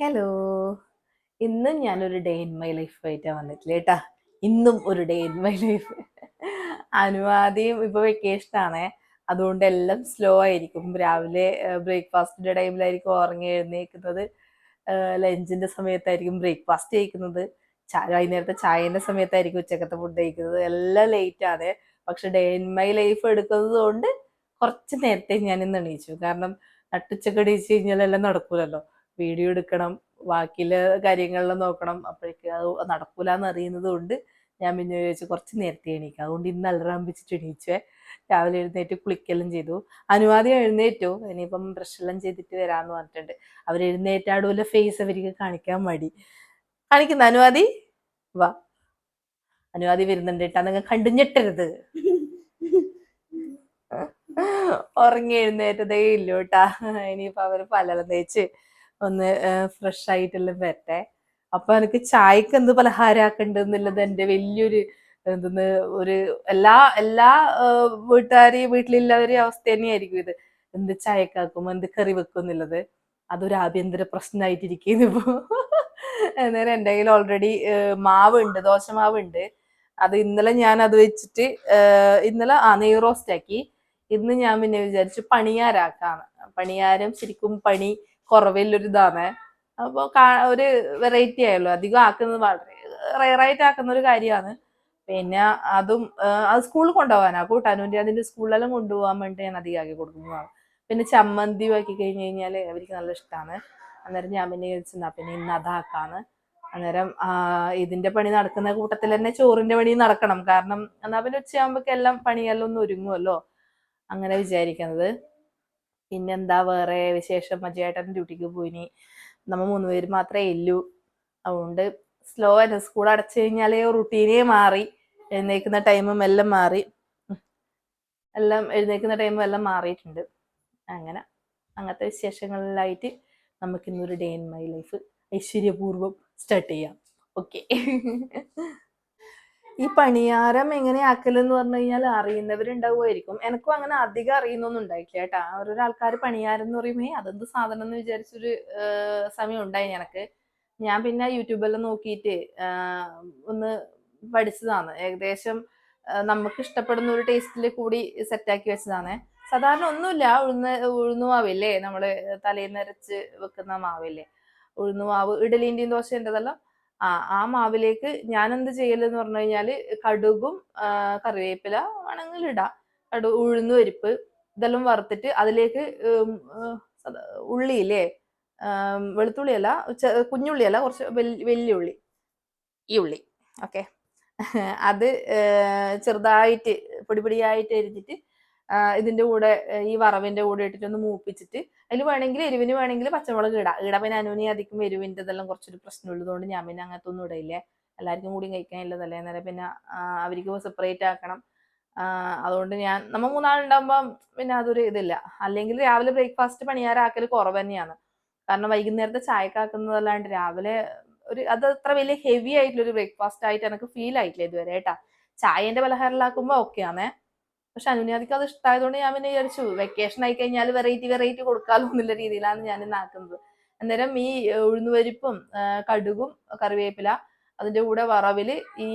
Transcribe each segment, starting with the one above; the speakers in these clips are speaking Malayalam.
ഹലോ ഇന്നും ഞാനൊരു ഡേ ഇൻ മൈ ലൈഫ് ആയിട്ടാണ് വന്നിട്ടില്ല കേട്ടാ ഇന്നും ഒരു ഡേ ഇൻ മൈ ലൈഫ് അനുവാദിയും ഇപ്പൊ വെക്കേഷൻ ആണേ. അതുകൊണ്ട് എല്ലാം സ്ലോ ആയിരിക്കും. രാവിലെ ബ്രേക്ക്ഫാസ്റ്റിന്റെ ടൈമിലായിരിക്കും ഉറങ്ങി എഴുന്നേക്കുന്നത്. ലഞ്ചിന്റെ സമയത്തായിരിക്കും ബ്രേക്ക്ഫാസ്റ്റ് കഴിക്കുന്നത്. വൈകുന്നേരത്തെ ചായന്റെ സമയത്തായിരിക്കും ഉച്ചക്കത്തെ ഫുഡ് കഴിക്കുന്നത്. എല്ലാം ലേറ്റ് ആണ്. പക്ഷെ ഡേ ഇൻ മൈ ലൈഫ് എടുക്കുന്നത് കൊണ്ട് കുറച്ച് നേരത്തെ ഞാൻ ഇന്ന് എണീച്ചു. കാരണം നട്ടുച്ചക്ക് എണീച്ചു കഴിഞ്ഞാൽ എല്ലാം നടക്കൂലല്ലോ. വീഡിയോ എടുക്കണം ബാക്കിയുള്ള കാര്യങ്ങളെല്ലാം നോക്കണം. അപ്പോഴേക്ക് അത് നടക്കൂലെന്ന് അറിയുന്നത് കൊണ്ട് ഞാൻ പിന്നെ വിചാരിച്ചു കുറച്ച് നേരത്തെ എണീക്കാം. അതുകൊണ്ട് ഇന്ന് അലറാമ്പിച്ചിട്ട് എണീച്ചേ. രാവിലെ എഴുന്നേറ്റ് കുളിക്കലും ചെയ്തു. അനുവാദം എഴുന്നേറ്റു. ഇനിയിപ്പം ബ്രഷെല്ലാം ചെയ്തിട്ട് വരാമെന്ന് പറഞ്ഞിട്ടുണ്ട്. അവർ എഴുന്നേറ്റാടുമല്ല ഫേസ് അവർക്ക് കാണിക്കാൻ മടി. കാണിക്കുന്ന. അനുവാദി വാ. അനുവാദി വരുന്നുണ്ട് കേട്ടാ. നിങ്ങൾ കണ്ടുഞ്ഞിട്ടരുത് ഞെട്ടരുത് ഉറങ്ങി എഴുന്നേറ്റതേ ഇല്ല കേട്ടാ. ഇനിയിപ്പോ അവർ പലതും തേച്ച് ഒന്ന് ഫ്രഷ് ആയിട്ടെല്ലാം വരട്ടെ. അപ്പൊ എനിക്ക് ചായക്ക് എന്ത് പലഹാരമാക്കണ്ടെന്നുള്ളത് എന്റെ വലിയൊരു എന്തെന്ന് ഒരു എല്ലാ എല്ലാ വീട്ടുകാരെയും വീട്ടിലുള്ളവരെയും അവസ്ഥ തന്നെയായിരിക്കും ഇത്. എന്ത് ചായക്കാക്കും എന്ത് കറി വെക്കും എന്നുള്ളത്. അതൊരു ആഭ്യന്തര പ്രശ്നമായിട്ടിരിക്കുന്നു ഇപ്പോ. അന്നേരം എന്റെ കയ്യിൽ ഓൾറെഡി മാവ് ഉണ്ട് ദോശ മാവ് ഉണ്ട് അത് ഇന്നലെ ഞാൻ അത് വെച്ചിട്ട് ഇന്നലെ ആ നെയ് റോസ്റ്റ് ആക്കി. ഇന്ന് ഞാൻ പിന്നെ വിചാരിച്ചു പണിയാരാക്കാണ് പണിയാരം ശരിക്കും പണി കുറവില്ലൊരു ഇതാണ് അപ്പോൾ ഒരു വെറൈറ്റി ആയല്ലോ. അധികം ആക്കുന്നത് വളരെ റയറായിട്ട് ആക്കുന്ന ഒരു കാര്യമാണ്. പിന്നെ അതും അത് സ്കൂളിൽ കൊണ്ടുപോകാനാ. കൂട്ടാനൂന്റെ അതിന്റെ സ്കൂളിലെല്ലാം കൊണ്ടുപോകാൻ വേണ്ടി ഞാൻ അധികം ആക്കി കൊടുക്കുന്നതാണ് പിന്നെ ചമ്മന്തി ആക്കി കഴിഞ്ഞ് കഴിഞ്ഞാൽ അവർക്ക് നല്ല ഇഷ്ടമാണ് അന്നേരം ഞാൻ പിന്നെ ചോദിച്ചാ പിന്നെ ഇന്ന് അതാക്കാന്ന്. അന്നേരം ഇതിന്റെ പണി നടക്കുന്ന കൂട്ടത്തിൽ തന്നെ ചോറിന്റെ പണി നടക്കണം. കാരണം എന്നാ പിന്നെ ഉച്ചയാകുമ്പോഴേക്ക് എല്ലാം പണിയെല്ലാം ഒന്ന് ഒരുങ്ങുമല്ലോ അങ്ങനെ വിചാരിക്കുന്നത്. പിന്നെന്താ വേറെ വിശേഷം? മജയേട്ടൻ ഡ്യൂട്ടിക്ക് പോയിനി. നമ്മൾ മൂന്ന് പേര് മാത്രമേ ഇല്ലൂ. അതുകൊണ്ട് സ്ലോ ആയിരുന്നു സ്കൂൾ അടച്ചു കഴിഞ്ഞാലേ റുട്ടീനേ മാറി. എഴുന്നേക്കുന്ന ടൈമും എല്ലാം മാറി. എല്ലാം എഴുന്നേക്കുന്ന ടൈമും എല്ലാം മാറിയിട്ടുണ്ട്. അങ്ങനെ അങ്ങനത്തെ വിശേഷങ്ങളിലായിട്ട് നമുക്ക് ഇന്നൊരു ഡേ ഇൻ മൈ ലൈഫ് ഐശ്വര്യപൂർവം സ്റ്റാർട്ട് ചെയ്യാം. ഓക്കെ ഈ പണിയാരം എങ്ങനെ ആക്കലെന്ന് പറഞ്ഞു കഴിഞ്ഞാൽ അറിയുന്നവരുണ്ടാവുമായിരിക്കും. എനിക്കും അങ്ങനെ അധികം അറിയുന്നൊന്നും ഉണ്ടായിട്ടില്ല കേട്ടാ. ഓരോരാൾക്കാർ പണിയാരം എന്ന് പറയുമ്പോൾ അതെന്ത് സാധനം എന്ന് വിചാരിച്ചൊരു സമയം ഉണ്ടായി എനിക്ക് ഞാൻ പിന്നെ യൂട്യൂബെല്ലാം നോക്കിയിട്ട് ഒന്ന് പഠിച്ചതാണ്. ഏകദേശം നമുക്ക് ഇഷ്ടപ്പെടുന്ന ഒരു ടേസ്റ്റിൽ കൂടി സെറ്റാക്കി വെച്ചതാണ്. സാധാരണ ഒന്നുമില്ല. ഉഴുന്ന് ഉഴുന്നുമാവില്ലേ നമ്മൾ തലേന്നരച്ച് വെക്കുന്ന മാവില്ലേ? ഉഴുന്നുമാവ് ദോശ ദോശേന്റെതെല്ലാം ആ ആ മാവിലേക്ക് ഞാൻ എന്ത് ചെയ്യലെന്ന് പറഞ്ഞു കഴിഞ്ഞാൽ കടുകും കറിവേപ്പില വേണമെങ്കിൽ ഇടാം. കടു ഉഴുന്ന് പരിപ്പ് ഇതെല്ലാം വറുത്തിട്ട് അതിലേക്ക് ഉള്ളിയില്ലേ വെളുത്തുള്ളിയല്ല കുഞ്ഞുള്ളിയല്ല കുറച്ച് വലിയ ഉള്ളി ഈ ഉള്ളി. ഓക്കെ. അത് ചെറുതായിട്ട് പൊടിപൊടിയായിട്ട് എരിഞ്ഞിട്ട് ഇതിന്റെ കൂടെ ഈ വറവിന്റെ കൂടെ ഇട്ടിട്ട് ഒന്ന് മൂപ്പിച്ചിട്ട് അതിൽ വേണമെങ്കിൽ എരിവിന് വേണമെങ്കിൽ പച്ചമുളക് ഇടാം. ഇട പിന്നെ അനുവിനെ അധികം എരിവിന്റെ ഇതെല്ലാം കുറച്ചൊരു പ്രശ്നമുള്ളതുകൊണ്ട് ഞാൻ പിന്നെ അങ്ങനത്തെ ഒന്നും ഇടയില്ലേ. എല്ലാവർക്കും കൂടി കഴിക്കാനുള്ളതല്ലേ? അന്നേരം പിന്നെ അവർക്ക് സെപ്പറേറ്റ് ആക്കണം. അതുകൊണ്ട് ഞാൻ നമ്മൾ മൂന്നാളുണ്ടാകുമ്പം പിന്നെ അതൊരു ഇതില്ല. അല്ലെങ്കിൽ രാവിലെ ബ്രേക്ക്ഫാസ്റ്റ് പണിയാറാക്കൽ കുറവ് തന്നെയാണ്. കാരണം വൈകുന്നേരത്തെ ചായക്കാക്കുന്നതല്ലാണ്ട് രാവിലെ ഒരു അത് അത്ര വലിയ ഹെവി ആയിട്ടുള്ള ഒരു ബ്രേക്ക്ഫാസ്റ്റ് ആയിട്ട് എനിക്ക് ഫീൽ ആയിട്ടില്ല ഇതുവരെ കേട്ടാ. ചായന്റെ ഓക്കെ ഓക്കെയാണ് പക്ഷെ അനുനാദിക്ക് അത് ഇഷ്ടമായതുകൊണ്ട് ഞാൻ പിന്നെ വിചാരിച്ചു വെക്കേഷൻ ആയി കഴിഞ്ഞാൽ വെറൈറ്റി വെറൈറ്റി കൊടുക്കാമല്ലോ എന്നുള്ള രീതിയിലാണ് ഞാൻ ഇന്നാക്കുന്നത് അന്നേരം ഈ ഉഴുന്നുപരിപ്പും കടുകും കറിവേപ്പില അതിന്റെ കൂടെ വറവിൽ ഈ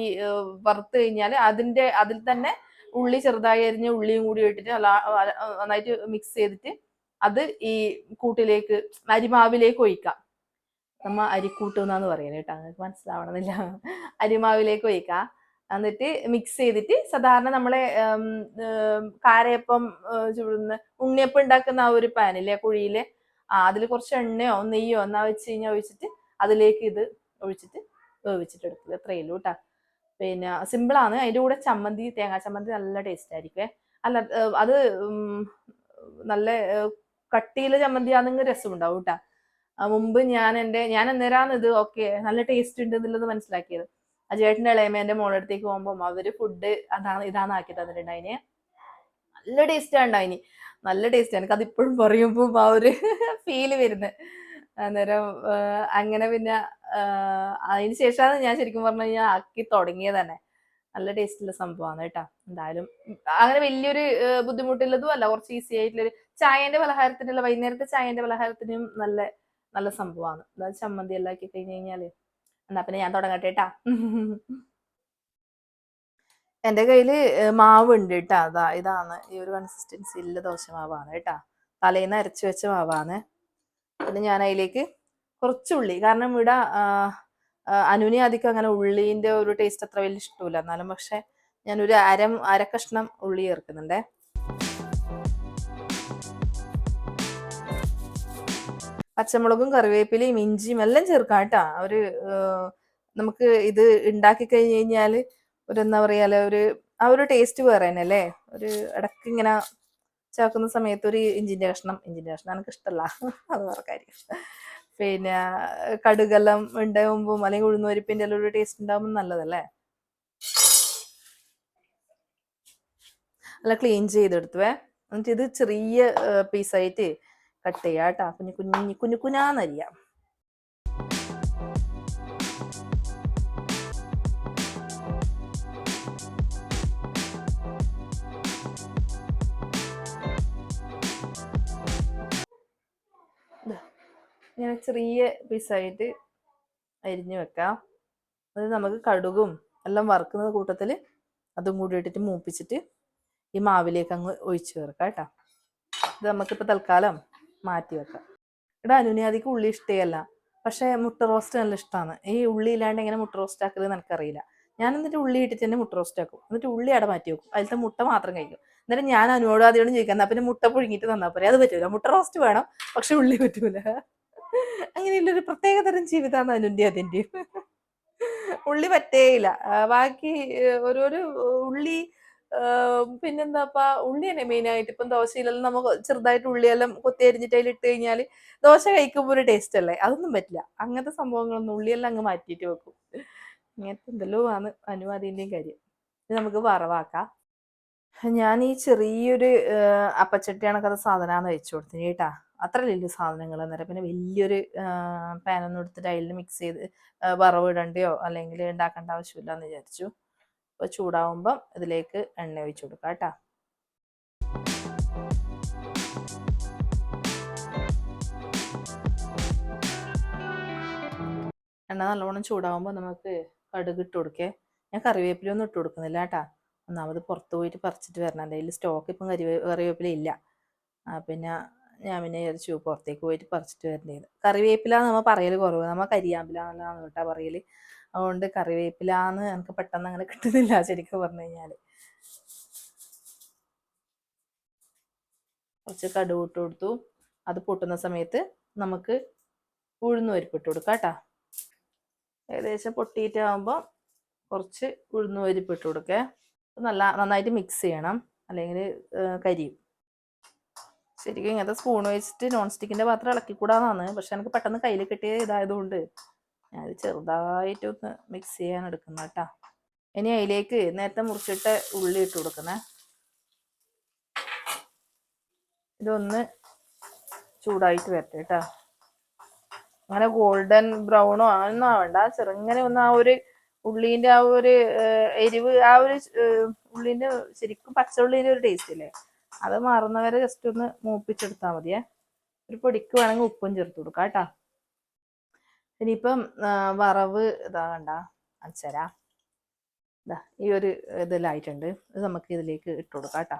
വറുത്ത് കഴിഞ്ഞാൽ അതിന്റെ അതിൽ തന്നെ ഉള്ളി ചെറുതായി അരിഞ്ഞ ഉള്ളിയും കൂടി ഇട്ടിട്ട് നന്നായിട്ട് മിക്സ് ചെയ്തിട്ട് അത് ഈ കൂട്ടിലേക്ക് അരിമാവിലേക്ക് ഒഴിക്കാം. നമ്മ അരിക്കൂട്ട് പറയുന്നത് കേട്ടോ നിങ്ങൾക്ക് മനസ്സിലാവണമെന്നില്ല. അരിമാവിലേക്ക് ഒഴിക്കാം. എന്നിട്ട് മിക്സ് ചെയ്തിട്ട് സാധാരണ നമ്മളെ കാരയപ്പം ചുടുന്ന ഉണ്ണിയപ്പം ഉണ്ടാക്കുന്ന ആ ഒരു പാനില്ലേ കുഴിയിലെ ആ അതിൽ കുറച്ച് എണ്ണയോ നെയ്യോ എന്നാ വെച്ച് കഴിഞ്ഞാൽ ഒഴിച്ചിട്ട് അതിലേക്ക് ഇത് ഒഴിച്ചിട്ട് വേവിച്ചിട്ട് എടുക്കുക. എത്രയേ ഉള്ളൂ കേട്ടോ പിന്നെ സിമ്പിളാണ് അതിന്റെ കൂടെ ചമ്മന്തി തേങ്ങാ ചമ്മന്തി നല്ല ടേസ്റ്റ് ആയിരിക്കുമേ അല്ല അത് നല്ല കട്ടിയിൽ ചമ്മന്തി ആണെങ്കിൽ രസമുണ്ടാവും കേട്ടോ മുമ്പ് ഞാൻ എന്റെ ഞാൻ എന്നേരാന്ന് ഇത് ഓക്കെ നല്ല ടേസ്റ്റ് ഉണ്ട് എന്നുള്ളത് മനസ്സിലാക്കിയത്. ആ ചേട്ടന്റെ ഇളയമേന്റെ മോളടുത്തേക്ക് പോകുമ്പോൾ അവർ ഫുഡ് അതാണ് ഇതാണ് ആക്കി തന്നിട്ടുണ്ടായിന്. നല്ല ടേസ്റ്റാണ് ഉണ്ടായിനി. നല്ല ടേസ്റ്റ് എനിക്ക് അതിപ്പോഴും പറയുമ്പോൾ ആ ഒരു ഫീൽ വരുന്നത് അന്നേരം അങ്ങനെ പിന്നെ അതിന് ശേഷമാണ് ഞാൻ ശരിക്കും പറഞ്ഞു കഴിഞ്ഞാൽ ആക്കി തുടങ്ങിയത് തന്നെ. നല്ല ടേസ്റ്റുള്ള സംഭവമാണ് കേട്ടോ. എന്തായാലും അങ്ങനെ വലിയൊരു ബുദ്ധിമുട്ടുള്ളതും അല്ല. കുറച്ച് ഈസി ആയിട്ടുള്ളൊരു ചായന്റെ പലഹാരത്തിനുള്ള വൈകുന്നേരത്തെ ചായന്റെ പലഹാരത്തിനും നല്ല നല്ല സംഭവമാണ് അതായത് ചമ്മന്തി എല്ലാം ആക്കി കഴിഞ്ഞ് കഴിഞ്ഞാൽ എന്നാ പിന്നെ ഞാൻ തുടങ്ങട്ടെ കേട്ടാ എന്റെ കയ്യിൽ മാവ് ഉണ്ട് കേട്ടാ അതാ ഇതാണ്. ഈ ഒരു കൺസിസ്റ്റൻസി ഇല്ല ദോശ മാവാണ് കേട്ടാ തലേന്ന് അരച്ചു വെച്ച മാവാണ്. പിന്നെ ഞാൻ അതിലേക്ക് കുറച്ച് ഉള്ളി. കാരണം ഇവിടെ അനുവിനെ അധികം അങ്ങനെ ഉള്ളിന്റെ ഒരു ടേസ്റ്റ് അത്ര വലിയ ഇഷ്ടമില്ല എന്നാലും പക്ഷെ ഞാനൊരു അര അര കഷ്ണം ഉള്ളി ചേർക്കുന്നുണ്ടേ. പച്ചമുളകും കറിവേപ്പിലയും ഇഞ്ചിയും എല്ലാം ചേർക്കാം കേട്ടാ ഒരു നമുക്ക് ഇത് ഉണ്ടാക്കി കഴിഞ്ഞ് കഴിഞ്ഞാൽ ഒരു എന്താ പറയാ ഒരു ആ ഒരു ടേസ്റ്റ് വേറെ തന്നെ അല്ലേ? ഒരു ഇടയ്ക്ക് ഇങ്ങനെ ചേർക്കുന്ന സമയത്ത് ഒരു ഇഞ്ചിന്റെ കഷ്ണം ഇഞ്ചിന്റെ കഷ്ണം എനിക്ക് ഇഷ്ടമല്ല അത് വേറെ കാര്യം. പിന്നെ കടുകെല്ലാം ഉണ്ടാകുമ്പോൾ അല്ലെങ്കിൽ ഉഴുന്നുപരിപ്പിന്റെ എല്ലാം ഒരു ടേസ്റ്റ് ഉണ്ടാകുമ്പോൾ നല്ലതല്ലേ? അല്ല ക്ലീൻ ചെയ്തെടുത്തുവേ എന്നിട്ട് ഇത് ചെറിയ പീസായിട്ട് കട്ട് ചെയ്യാം കുഞ്ഞു കുഞ്ഞു കുഞ്ഞു കുഞ്ഞാന്നരിയാം ഇങ്ങനെ ചെറിയ പീസായിട്ട് അരിഞ്ഞു വെക്കാം. അത് നമുക്ക് കടുകും എല്ലാം വറുക്കുന്ന കൂട്ടത്തിൽ അതും കൂടി ഇട്ടിട്ട് മൂപ്പിച്ചിട്ട് ഈ മാവിലേക്ക് അങ്ങ് ഒഴിച്ചു ചേർക്കാം കേട്ടോ. ഇത് നമുക്കിപ്പോൾ തൽക്കാലം മാറ്റി വെക്കാം. അനുനിയാദിക്ക് ഉള്ളി ഇഷ്ടയല്ല. പക്ഷേ മുട്ട റോസ്റ്റ് നല്ല ഇഷ്ടമാണ് ഈ ഉള്ളി ഇല്ലാണ്ട് എങ്ങനെ മുട്ട റോസ്റ്റ് ആക്കുന്നത് എനിക്കറിയില്ല. ഞാൻ എന്നിട്ട് ഉള്ളി ഇട്ടിട്ട് തന്നെ മുട്ട റോസ്റ്റ് ആക്കും. എന്നിട്ട് ഉള്ളി അവിടെ മാറ്റി വെക്കും. അതിലത്തെ മുട്ട മാത്രം കഴിക്കും. എന്നിട്ട് ഞാൻ അനുവോട് ആദ്യം ചോദിക്കാം എന്നാ പിന്നെ മുട്ട പുഴുങ്ങിയിട്ട് തന്നാൽ പോരെ? അത് പറ്റൂല. മുട്ട റോസ്റ്റ് വേണം. പക്ഷെ ഉള്ളി പറ്റൂല. അങ്ങനെയുള്ള ഒരു പ്രത്യേക തരം ജീവിതമാണ് അനുന്റെ അതിന്റെ ഉള്ളി പറ്റേയില്ല. ബാക്കി ഓരോരു ഉള്ളി പിന്നെന്താപ്പാ ഉള്ളി തന്നെ മെയിൻ ആയിട്ട്. ഇപ്പം ദോശയിലെല്ലാം നമുക്ക് ചെറുതായിട്ട് ഉള്ളിയെല്ലാം കൊത്തി അരിഞ്ഞിട്ട് അതിൽ ഇട്ട് കഴിഞ്ഞാൽ ദോശ കഴിക്കുമ്പോൾ ഒരു ടേസ്റ്റ് അല്ലേ? അതൊന്നും പറ്റില്ല. അങ്ങനത്തെ സംഭവങ്ങളൊന്നും ഉള്ളിയെല്ലാം അങ്ങ് മാറ്റിയിട്ട് വെക്കും. ഇങ്ങനത്തെ എന്തെല്ലോ ആണ് അനുവാദിന്റെയും കാര്യം. ഇത് നമുക്ക് വറവാക്കാം. ഞാൻ ഈ ചെറിയൊരു അപ്പച്ചട്ടി കണക്കത്തെ സാധനമാണ് വെച്ചു കൊടുത്തിന് കേട്ടാ. അത്ര വലിയ സാധനങ്ങൾ അന്നേരം പിന്നെ വലിയൊരു പാനൊന്നും എടുത്തിട്ട് അതിൽ മിക്സ് ചെയ്ത് വറവ് ഇടണ്ടയോ? അല്ലെങ്കിൽ ഉണ്ടാക്കേണ്ട ആവശ്യമില്ല എന്ന് വിചാരിച്ചു. അപ്പോൾ ചൂടാവുമ്പം ഇതിലേക്ക് എണ്ണ ഒഴിച്ചു കൊടുക്കാം കേട്ടാ. എണ്ണ നല്ലവണ്ണം ചൂടാവുമ്പോൾ നമുക്ക് കടുക് ഇട്ട് കൊടുക്കേ. ഞാൻ കറിവേപ്പിലൊന്നും ഇട്ട് കൊടുക്കുന്നില്ല കേട്ടാ. ഒന്നാമത് പുറത്ത് പോയിട്ട് പറിച്ചിട്ട് വരണം. അല്ലെങ്കിൽ സ്റ്റോക്ക് ഇപ്പം കറിവേ കറിവേപ്പില ഇല്ല. പിന്നെ ഞാൻ പിന്നെ വിചാരിച്ചു പുറത്തേക്ക് പോയിട്ട് പറിച്ചിട്ട് വരേണ്ടത് കറിവേപ്പില നമ്മൾ പറയൽ കുറവ്. നമ്മൾ കരിയാമ്പില എന്നാണ് കേട്ടാ അതുകൊണ്ട് കറിവേപ്പില എന്ന് എനിക്ക് പെട്ടെന്ന് അങ്ങനെ കിട്ടുന്നില്ല ശരിക്കും പറഞ്ഞു കഴിഞ്ഞാൽ കുറച്ച് കടുക് ഇട്ട് കൊടുത്തു. അത് പൊട്ടുന്ന സമയത്ത് നമുക്ക് ഉഴുന്ന് വരിപ്പിട്ട് കൊടുക്കാം കേട്ടോ. ഏകദേശം പൊട്ടിയിട്ടാകുമ്പോൾ കുറച്ച് ഉഴുന്ന് വരിപ്പിട്ട് കൊടുക്കേ. നല്ല നന്നായിട്ട് മിക്സ് ചെയ്യണം. അല്ലെങ്കിൽ കരിയും. ശരിക്കും ഇങ്ങനത്തെ സ്പൂൺ വെച്ചിട്ട് നോൺ സ്റ്റിക്കിന്റെ പാത്രം ഇളക്കിക്കൂടാന്നാണ്. പക്ഷെ എനിക്ക് പെട്ടെന്ന് കയ്യിൽ കിട്ടിയ ഇതായതുകൊണ്ട് ഞാനിത് ചെറുതായിട്ടൊന്ന് മിക്സ് ചെയ്യാൻ എടുക്കുന്ന കേട്ടോ ഇനി അതിലേക്ക് നേരത്തെ മുറിച്ചിട്ട് ഉള്ളി ഇട്ട് കൊടുക്കുന്നത് ഇതൊന്ന് ചൂടായിട്ട് വരട്ടെ കേട്ടോ അങ്ങനെ ഗോൾഡൻ ബ്രൗണോ അങ്ങനൊന്നും ആവണ്ട. ചെറുങ്ങനെ ഒന്ന് ആ ഒരു ഉള്ളീന്റെ ആ ഒരു എരിവ് ആ ഒരു ഉള്ളീന്റെ ശരിക്കും പച്ച ഉള്ളീന്റെ ഒരു ടേസ്റ്റ് ഇല്ലേ? അത് മാറുന്നവരെ ജസ്റ്റ് ഒന്ന് മൂപ്പിച്ചെടുത്താൽ മതിയേ. ഒരു പൊടിക്ക് വേണമെങ്കിൽ ഉപ്പും ചേർത്ത് കൊടുക്കാം കേട്ടാ ഇനിയിപ്പം വറവ് ഇതാ കണ്ട അച്ചരാ ഇതാ ഈ ഒരു ഇതിലായിട്ടുണ്ട്. ഇത് നമുക്ക് ഇതിലേക്ക് ഇട്ട് കൊടുക്കാം കേട്ടോ.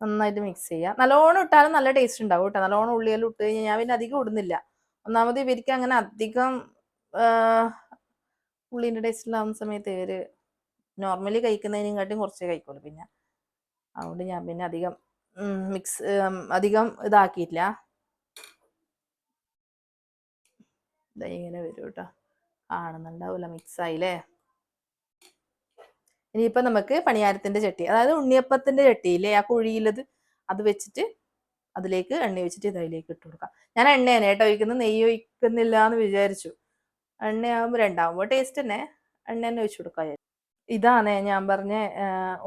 നന്നായിട്ട് മിക്സ് ചെയ്യുക നല്ലോണം ഇട്ടാലും നല്ല ടേസ്റ്റ് ഉണ്ടാവും കേട്ടോ. നല്ലോണം ഉള്ളിയെല്ലാം ഇട്ട് കഴിഞ്ഞാൽ ഞാൻ പിന്നെ അധികം ഇടുന്നില്ല. ഒന്നാമത് ഇവർക്ക് അങ്ങനെ അധികം ഉള്ളീന്റെ ടേസ്റ്റിലാവുന്ന സമയത്ത് ഇവർ നോർമലി കഴിക്കുന്നതിനെക്കാട്ടും കുറച്ചേ കഴിക്കുള്ളൂ പിന്നെ. അതുകൊണ്ട് ഞാൻ പിന്നെ അധികം മിക്സ് അധികം ഇതാക്കിയിട്ടില്ല. ഇതാ ഇങ്ങനെ വരും കേട്ടോ കാണുന്നുണ്ടാവില്ല മിക്സ് ആയില്ലേ? ഇനിയിപ്പോ നമുക്ക് പണിയാരത്തിന്റെ ചട്ടി അതായത് ഉണ്ണിയപ്പത്തിന്റെ ചട്ടിയില്ലേ? ആ കുഴിയിലത് അത് വെച്ചിട്ട് അതിലേക്ക് എണ്ണ വെച്ചിട്ട് ഇതിലേക്ക് ഇട്ട് കൊടുക്കാം. ഞാൻ എണ്ണയാണ് കേട്ടോ ഒഴിക്കുന്നത് നെയ്യ് ഒഴിക്കുന്നില്ല എന്ന് വിചാരിച്ചു. എണ്ണയാകുമ്പോൾ രണ്ടാകുമ്പോൾ ടേസ്റ്റ് തന്നെ എണ്ണ തന്നെ ഒഴിച്ചു വിചാരിച്ചു. ഇതാണ് ഞാൻ പറഞ്ഞ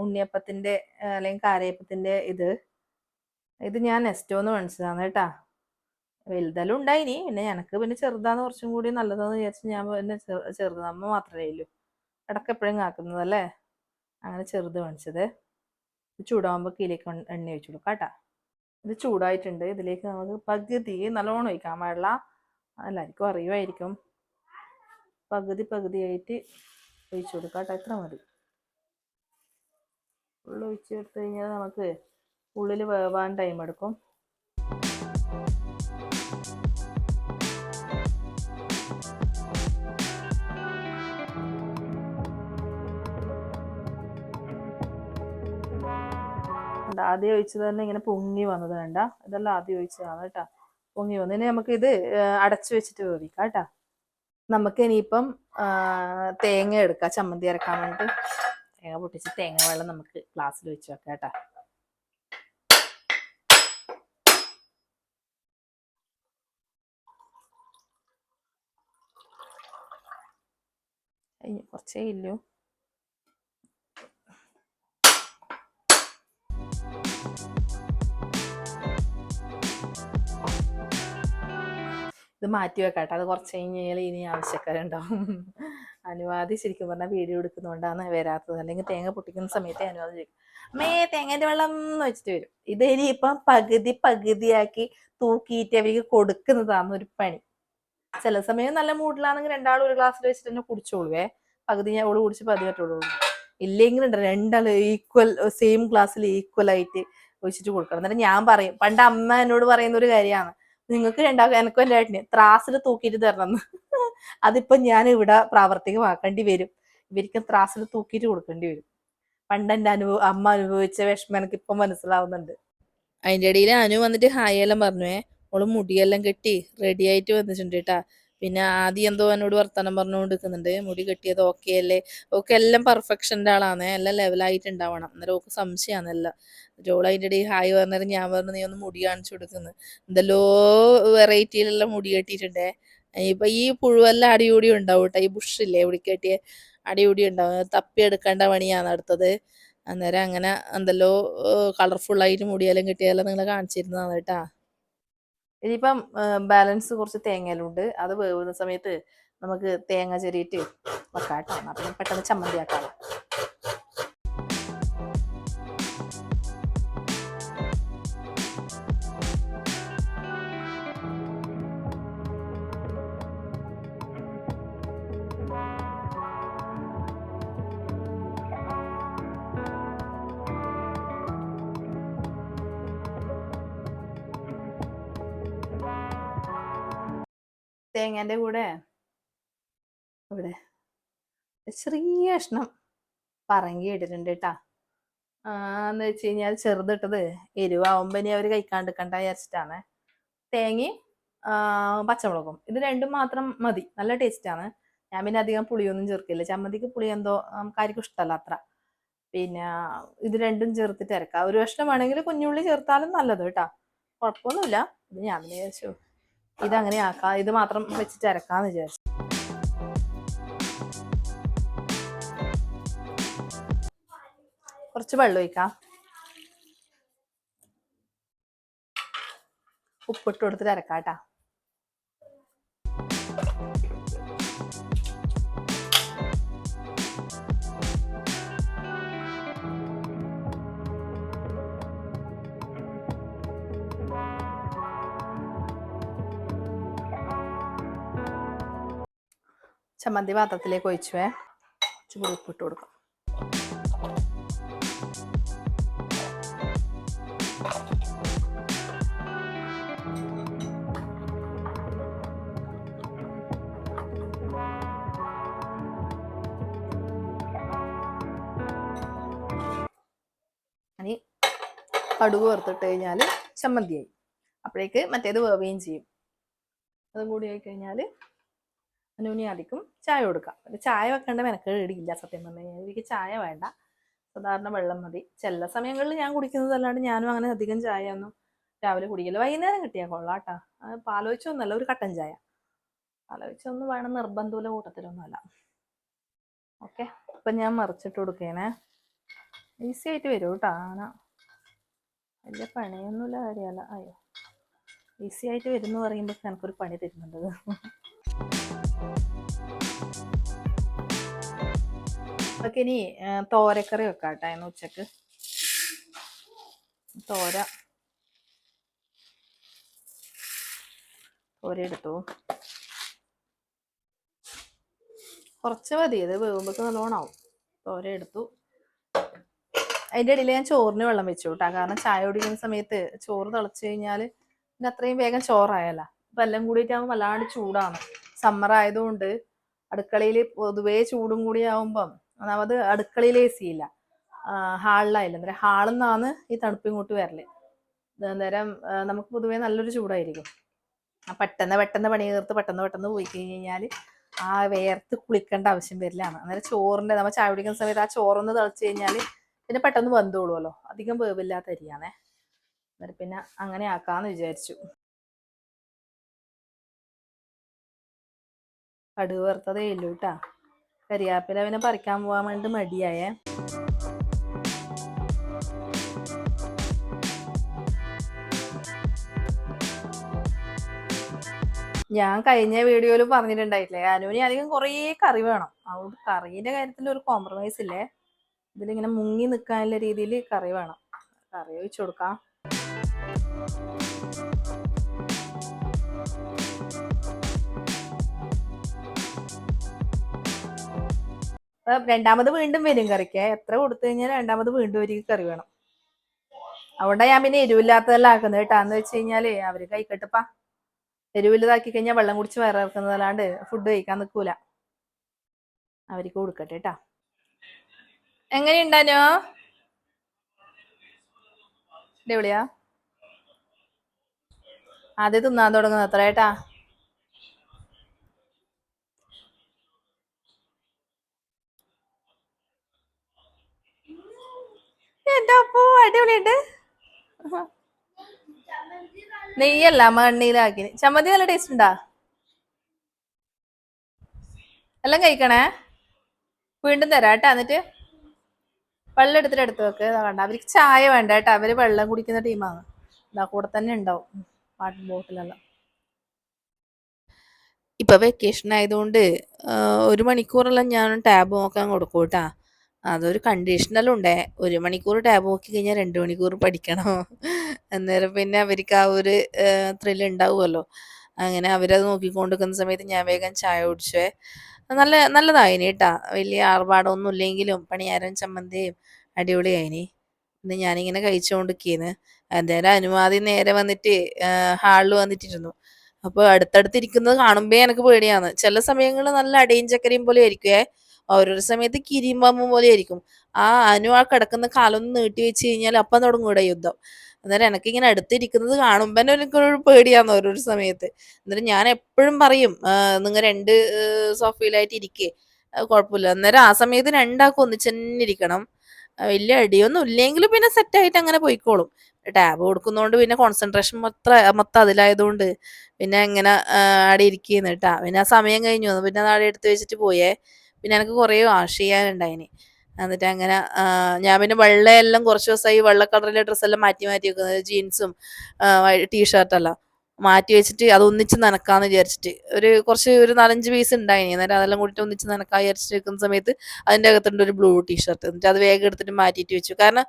ഉണ്ണിയപ്പത്തിന്റെ അല്ലെങ്കിൽ കാരയപ്പത്തിന്റെ ഇത്. ഇത് ഞാൻ നെസ്റ്റോന്ന് മേടിച്ചതാണ് കേട്ടാ. വലുതെല്ലാം ഉണ്ടായിനി പിന്നെ എനക്ക് പിന്നെ ചെറുതാന്ന് കുറച്ചും കൂടി നല്ലതെന്ന് വിചാരിച്ച് ഞാൻ പിന്നെ ചെറു- നമ്മ മാത്രമേ ഉള്ളൂ. ഇടയ്ക്ക് എപ്പോഴും കാക്കുന്നതല്ലേ? അങ്ങനെ ചെറുത് മേടിച്ചത്. ചൂടാകുമ്പോൾ കീലേക്ക് എണ്ണ ഒഴിച്ചു കൊടുക്കാം ഇത് ചൂടായിട്ടുണ്ട്. ഇതിലേക്ക് നമുക്ക് പകുതി നല്ലോണം ഒഴിക്കാൻ പാടില്ല എല്ലാവർക്കും അറിയുമായിരിക്കും. പകുതി പകുതിയായിട്ട് ഒഴിച്ചു കൊടുക്കാം കേട്ടോ ഇത്ര മതി. ഉള്ളി ഒഴിച്ചു കൊടുത്തു കഴിഞ്ഞാൽ നമുക്ക് ഉള്ളിൽ വേവാൻ ടൈം എടുക്കും. ആദ്യം ഒഴിച്ചത് തന്നെ ഇങ്ങനെ പൊങ്ങി വന്നത് വേണ്ട ഇതെല്ലാം ആദ്യം ഒഴിച്ചതാണ് കേട്ടോ. പൊങ്ങി വന്നു ഇനി നമുക്ക് ഇത് അടച്ചു വെച്ചിട്ട് വേവിക്കാം കേട്ടാ. നമുക്ക് ഇനിയിപ്പം തേങ്ങ എടുക്കാം. ചമ്മന്തി അരക്കാൻ വേണ്ടിട്ട്. തേങ്ങ പൊട്ടിച്ച് തേങ്ങ വെള്ളം നമുക്ക് ഗ്ലാസ്സിൽ വെച്ച് വെക്കാം കേട്ടാ. ഇനി Thank ഇല്ലൂ ഇത് മാറ്റി വെക്കട്ടെ അത് കുറച്ച് കഴിഞ്ഞാൽ ഇനി ആവശ്യക്കാരുണ്ടാവും. അനുവാദി ശരിക്കും പറഞ്ഞാൽ വീഡിയോ എടുക്കുന്നതുകൊണ്ടാണ് വരാത്തത്. അല്ലെങ്കിൽ തേങ്ങ പൊട്ടിക്കുന്ന സമയത്ത് അനുവാദം ചോദിക്കും. അമ്മേ തേങ്ങേന്റെ വെള്ളം എന്ന് വെച്ചിട്ട് വരും. ഇത് ഇനിയിപ്പം പകുതി പകുതിയാക്കി തൂക്കിയിട്ട് അവർക്ക് കൊടുക്കുന്നതാണ് ഒരു പണി. ചില സമയം നല്ല മൂഡിലാണെങ്കിൽ രണ്ടാളും ഒരു ഗ്ലാസ്സിൽ വെച്ചിട്ട് തന്നെ കുടിച്ചോളുവേ പകുതി ഞാൻ ഓൾ കുടിച്ച് പകുതി ഇല്ലെങ്കിൽ ഉണ്ട് രണ്ടാൾ ഈക്വൽ സെയിം ഗ്ലാസ്സിൽ ഈക്വൽ ആയിട്ട് ഒഴിച്ചിട്ട് കൊടുക്കണം. എന്നിട്ട് ഞാൻ പറയും പണ്ട് അമ്മ എന്നോട് പറയുന്ന ഒരു കാര്യമാണ്. നിങ്ങൾക്ക് രണ്ടാക്കും എനക്കും എന്റെ ഏട്ടന് ത്രാസിൽ തൂക്കിയിട്ട് തരണം. എന്ന് അതിപ്പോ ഞാൻ ഇവിടെ പ്രാവർത്തികമാക്കേണ്ടി വരും. ഇവർക്ക് ത്രാസിൽ തൂക്കിയിട്ട് കൊടുക്കേണ്ടി വരും. പണ്ട് എന്റെ അനുഭവം അമ്മ അനുഭവിച്ച വിഷമം എനിക്ക് ഇപ്പം മനസ്സിലാവുന്നുണ്ട്. അതിന്റെ ഇടയിൽ അനു വന്നിട്ട് ഹായ് എല്ലാം പറഞ്ഞേ ഓൾ മുടിയെല്ലാം കെട്ടി റെഡി ആയിട്ട് വന്നിട്ടുണ്ട് കേട്ടാ പിന്നെ ആദ്യം എന്തോ എന്നോട് വർത്തമാനം പറഞ്ഞുകൊണ്ടിരിക്കുന്നുണ്ട്. മുടി കെട്ടിയത് ഓക്കെ അല്ലേ? ഓക്കെ എല്ലാം പെർഫെക്ഷന്റെ ആളാണ്. എല്ലാം ലെവലായിട്ട് ഉണ്ടാവണം അന്നേരം ഓക്ക് സംശയമാണ് എല്ലാം. ജോൾ ഇടയിൽ ഹായ് പറഞ്ഞാൽ ഞാൻ പറഞ്ഞു നീ ഒന്ന് മുടി കാണിച്ചു കൊടുക്കുന്നു. എന്തെല്ലോ വെറൈറ്റിയിലുള്ള മുടി കെട്ടിയിട്ടുണ്ടേ. ഇപ്പം ഈ പുഴുവെല്ലാം അടിയൂടി ഉണ്ടാവും കേട്ടോ. ഈ ബുഷില്ലേ ഇവിടെ കെട്ടിയ അടിയൂടി ഉണ്ടാവും. തപ്പിയെടുക്കേണ്ട പണിയാണ് അടുത്തത്. അന്നേരം അങ്ങനെ എന്തെല്ലോ കളർഫുള്ളായിട്ട് മുടിയെല്ലാം കിട്ടിയാലും നിങ്ങൾ കാണിച്ചിരുന്നതാണ് കേട്ടാ. ഇനിയിപ്പം ബാലൻസ് കുറച്ച് തേങ്ങയിലുണ്ട്. അത് വേവുന്ന സമയത്ത് നമുക്ക് തേങ്ങ ചെരിയിട്ട് വെക്കാം കേട്ടോ എന്നാ പെട്ടെന്ന് ചമ്മന്തി ആക്കാം തേങ്ങേന്റെ കൂടെ? ഇവിടെ ചെറിയ കഷ്ണം പറങ്കി ഇട്ടിട്ടുണ്ട് കേട്ടാ എന്ന് വെച്ച് കഴിഞ്ഞാൽ ചെറുതിട്ടത് എരിവാകുമ്പോൾ ഇനി അവർ കഴിക്കാണ്ടിരിക്കണ്ട വിചാരിച്ചിട്ടാണ്. തേങ്ങയും പച്ചമുളകും. ഇത് രണ്ടും മാത്രം മതി. നല്ല ടേസ്റ്റാണ് ഞാൻ പിന്നെ അധികം പുളിയൊന്നും ചേർക്കില്ല. ചമ്മന്തിക്ക് പുളി എന്തോ നമുക്കാർക്കും ഇഷ്ടമല്ല അത്ര. പിന്നെ ഇത് രണ്ടും ചേർത്തിട്ട് ഇറക്കാം ഒരു കഷ്ണം വേണമെങ്കിൽ കുഞ്ഞുള്ളി ചേർത്താലും നല്ലത് കേട്ടാ കുഴപ്പമൊന്നുമില്ല. ഇത് ഞാൻ വിചാരിച്ചു ഇതങ്ങനെ ആക്കാം. ഇത് മാത്രം വെച്ചിട്ട് അരക്കാന്ന് വിചാരിച്ചു. കുറച്ച് വെള്ളം ഒഴിക്കാം. ഉപ്പിട്ട് കൊടുത്തിട്ട് അരക്കാം ചമ്മന്തി പാത്രത്തിലേക്ക് ഒഴിച്ചുവേ. ചൂട് ഉപ്പിട്ട് കൊടുക്കാം. ഇനി കടുക് വറുത്തിട്ട് കഴിഞ്ഞാൽ ചമ്മന്തിയായി അപ്പോഴേക്ക് മറ്റേത് വേവുകയും ചെയ്യും. അതും കൂടി ആയി കഴിഞ്ഞാൽ അനുവിനി ആദ്യം ചായ കൊടുക്കാം പിന്നെ ചായ വെക്കേണ്ട മെനക്കേടില്ല സത്യം പറഞ്ഞു കഴിഞ്ഞാൽ. എനിക്ക് ചായ വേണ്ട. സാധാരണ വെള്ളം മതി. ചില സമയങ്ങളിൽ ഞാൻ കുടിക്കുന്നതല്ലാണ്ട് ഞാനും അങ്ങനെ അധികം ചായ ഒന്നും രാവിലെ കുടിക്കില്ല. വൈകുന്നേരം കിട്ടിയാൽ കൊള്ളാം കേട്ടോ പാലോചിച്ചൊന്നല്ല ഒരു കട്ടൻ ചായ. പാലോചിച്ചൊന്നും വേണം നിർബന്ധമുള്ള കൂട്ടത്തിലൊന്നുമല്ല. ഓക്കെ. അപ്പം ഞാൻ മറിച്ചിട്ട് കൊടുക്കേനെ ഈസി ആയിട്ട് വരും കേട്ടോ ആന. വലിയ പണിയൊന്നുമില്ല കാര്യമല്ല. അയ്യോ. ഈസി ആയിട്ട് വരും എന്ന് പറയുമ്പോൾ എനിക്കൊരു പണി തരുന്നുണ്ട്. അതൊക്കെ ഇനി തോരക്കറി വെക്കാട്ടെ കേട്ടോ ഇന്ന് ഉച്ചയ്ക്ക്. തോര. തോര എടുത്തു. കുറച്ച് മതി ഇത് വേവുമ്പോൾ നല്ലോണം ആവും തോര എടുത്തു. അതിന്റെ ഇടയിൽ ഞാൻ ചോറിന് വെള്ളം വെച്ചു കേട്ടോ കാരണം ചായ കുടിക്കുന്ന സമയത്ത് ചോറ് തിളച്ച് കഴിഞ്ഞാൽ പിന്നെ അത്രയും വേഗം ചോറായല്ല അപ്പം എല്ലാം കൂടിയിട്ടാകുമ്പോൾ വല്ലാണ്ട് ചൂടാണ്. സമ്മർ ആയതുകൊണ്ട് അടുക്കളയിൽ പൊതുവേ ചൂടും കൂടി ആവുമ്പം ഒന്നാമത് അടുക്കളയിൽ എ സി ഇല്ല. ഹാളിലായില്ല. അന്നേരം ഹാളിൽ നിന്നാണ് ഈ തണുപ്പ് ഇങ്ങോട്ട് വരൽ. അന്നേരം നമുക്ക് പൊതുവേ നല്ലൊരു ചൂടായിരിക്കും. പെട്ടെന്ന് പെട്ടെന്ന് പണി തീർത്ത് പെട്ടെന്ന് പെട്ടെന്ന് പോയി കഴിഞ്ഞ് കഴിഞ്ഞാൽ ആ വേർത്ത് കുളിക്കേണ്ട ആവശ്യം വരില്ലാണ് അന്നേരം ചോറിന്റെ നമ്മൾ ചായ കുടിക്കുന്ന സമയത്ത് ആ ചോറൊന്ന് തിളച്ച് കഴിഞ്ഞാൽ പിന്നെ പെട്ടെന്ന് വെന്തോളുമല്ലോ അധികം വേവില്ലാത്ത അരിയാണേ അന്നേരം പിന്നെ അങ്ങനെ ആക്കാന്ന് വിചാരിച്ചു. കടുക് വറുത്തതേ ഇല്ലു കേട്ടാ കരിയാപ്പില പിന്നെ പറിക്കാൻ പോകാൻ വേണ്ടി മടിയായേ. ഞാൻ കഴിഞ്ഞ വീഡിയോയിൽ പറഞ്ഞിട്ടുണ്ടായിട്ടില്ലേ അനുവിന് അധികം കുറേ കറി വേണം. അതുകൊണ്ട് കറീന്റെ കാര്യത്തിൽ ഒരു കോംപ്രമൈസ് ഇല്ലേ? ഇതിലിങ്ങനെ മുങ്ങി നിൽക്കാനുള്ള രീതിയിൽ കറി വേണം. കറി ഒഴിച്ചു കൊടുക്കാം. രണ്ടാമത് വീണ്ടും വരും കറിക്ക്. എത്ര കൊടുത്തു കഴിഞ്ഞാൽ രണ്ടാമത് വീണ്ടും ഒരു കറി വേണം. അതുകൊണ്ടാണ് ഞാൻ പിന്നെ എരിവില്ലാത്തതെല്ലാം ആക്കുന്നത് കേട്ടാന്ന് വെച്ച് കഴിഞ്ഞാൽ അവർ കഴിക്കട്ടപ്പാ എരിവില്ലതാക്കി കഴിഞ്ഞാൽ വെള്ളം കുടിച്ച് വേറെ ഇറക്കുന്നതല്ലാണ്ട് ഫുഡ് കഴിക്കാൻ നിൽക്കൂല അവർക്ക് കൊടുക്കട്ടെ കേട്ടാ. എങ്ങനെയുണ്ടാനോ? എവിടെയാ ആദ്യം തിന്നാൻ തുടങ്ങുന്നത് അത്ര ഏട്ടാ എന്റെ അടിപൊളിയുണ്ട്. നെയ്യല്ല മണ്ണിയിലാക്കി ചമ്മന്തി നല്ല ടേസ്റ്റ് ഉണ്ടാ? എല്ലാം കഴിക്കണേ? വീണ്ടും തരാം കേട്ടാ എന്നിട്ട് വെള്ളം എടുത്തിട്ട് എടുത്ത് വെക്ക്. വേണ്ട അവർക്ക് ചായ വേണ്ട കേട്ടോ. അവർ വെള്ളം കുടിക്കുന്ന ടീമാണ് ഇതാ കൂടെ തന്നെ ഉണ്ടാവും വാട്ടർ ബോട്ടിലെല്ലാം ഇപ്പൊ വെക്കേഷൻ ആയതുകൊണ്ട് ഒരു മണിക്കൂറെല്ലാം ഞാൻ ടാബ് നോക്കാൻ കൊടുക്കും കേട്ടാ. അതൊരു കണ്ടീഷണൽ ഉണ്ടേ. ഒരു മണിക്കൂർ ടാബ് നോക്കി കഴിഞ്ഞാൽ രണ്ട് മണിക്കൂർ പഠിക്കണം. അന്നേരം പിന്നെ അവർക്ക് ആ ഒരു ത്രില്ല് ഉണ്ടാവുമല്ലോ. അങ്ങനെ അവരത് നോക്കിക്കൊണ്ടിരിക്കുന്ന സമയത്ത് ഞാൻ വേഗം ചായ കുടിച്ചേ. നല്ല നല്ലതായിനി കേട്ടാ വലിയ ആർഭാടമൊന്നും ഇല്ലെങ്കിലും പണിയാരം ചമ്മന്തിയും അടിപൊളിയായിനി. ഇന്ന് ഞാനിങ്ങനെ കഴിച്ചുകൊണ്ടിരിക്കുന്നു. എന്തായാലും അനുവാദി നേരെ വന്നിട്ട് ഹാളിൽ വന്നിട്ടിരുന്നു. അപ്പോൾ അടുത്തടുത്തിരിക്കുന്നത് കാണുമ്പേ എനിക്ക് പേടിയാണ്. ചില സമയങ്ങളിൽ നല്ല അടയും ചക്കരയും പോലെ ആയിരിക്കുവേ. ഓരോരോ സമയത്ത് കിരിയും പാമ്പും പോലെ ആയിരിക്കും. ആ അനു ആ കിടക്കുന്ന കാലൊന്ന് നീട്ടി വെച്ച് കഴിഞ്ഞാൽ അപ്പം തുടങ്ങും യുദ്ധം. അന്നേരം എനിക്കിങ്ങനെ അടുത്തിരിക്കുന്നത് കാണുമ്പോൾ തന്നെ എനിക്കൊരു പേടിയാന്ന് ഓരോരോ സമയത്ത്. എന്നിട്ട് ഞാൻ എപ്പോഴും പറയും നിങ്ങൾ രണ്ട് സോഫയിലായിട്ട് ഇരിക്കേ. കുഴപ്പമില്ല. അന്നേരം ആ സമയത്ത് രണ്ടാൾക്കും ഒന്നിച്ച് തന്നെ ഇരിക്കണം. വലിയ അടിയൊന്നും ഇല്ലെങ്കിലും പിന്നെ സെറ്റായിട്ട് അങ്ങനെ പോയിക്കോളും. ടാബ് കൊടുക്കുന്നതുകൊണ്ട് പിന്നെ കോൺസെൻട്രേഷൻ മൊത്തം മൊത്തം അതിലായതുകൊണ്ട് പിന്നെ എങ്ങനെ അവിടെ ഇരിക്കുന്നു കേട്ടാ. പിന്നെ ആ സമയം കഴിഞ്ഞു. പിന്നെ അവിടെ എടുത്ത് വെച്ചിട്ട് പോയേ. പിന്നെ എനിക്ക് കുറേ വാഷ് ചെയ്യാനുണ്ടായിന്. എന്നിട്ട് അങ്ങനെ ഞാൻ പിന്നെ വെള്ളയെല്ലാം കുറച്ച് ദിവസമായി വെള്ള കളറിലെ ഡ്രസ്സെല്ലാം മാറ്റി മാറ്റി വെക്കുന്നത് ജീൻസും ടീഷർട്ടെല്ലാം മാറ്റി വെച്ചിട്ട് അത് ഒന്നിച്ച് നനക്കാന്ന് വിചാരിച്ചിട്ട്. ഒരു കുറച്ച് ഒരു നാലഞ്ച് പീസ് ഉണ്ടായിനി. അന്നേരം അതെല്ലാം കൂടിയിട്ട് ഒന്നിച്ച് നനക്കാൻ വിചാരിച്ചിട്ട് വെക്കുന്ന സമയത്ത് അതിന്റെ അകത്തുണ്ട് ഒരു ബ്ലൂ ടീഷർട്ട് എന്നിട്ട് അത് വേഗം എടുത്തിട്ട് മാറ്റിയിട്ട് വെച്ചു. കാരണം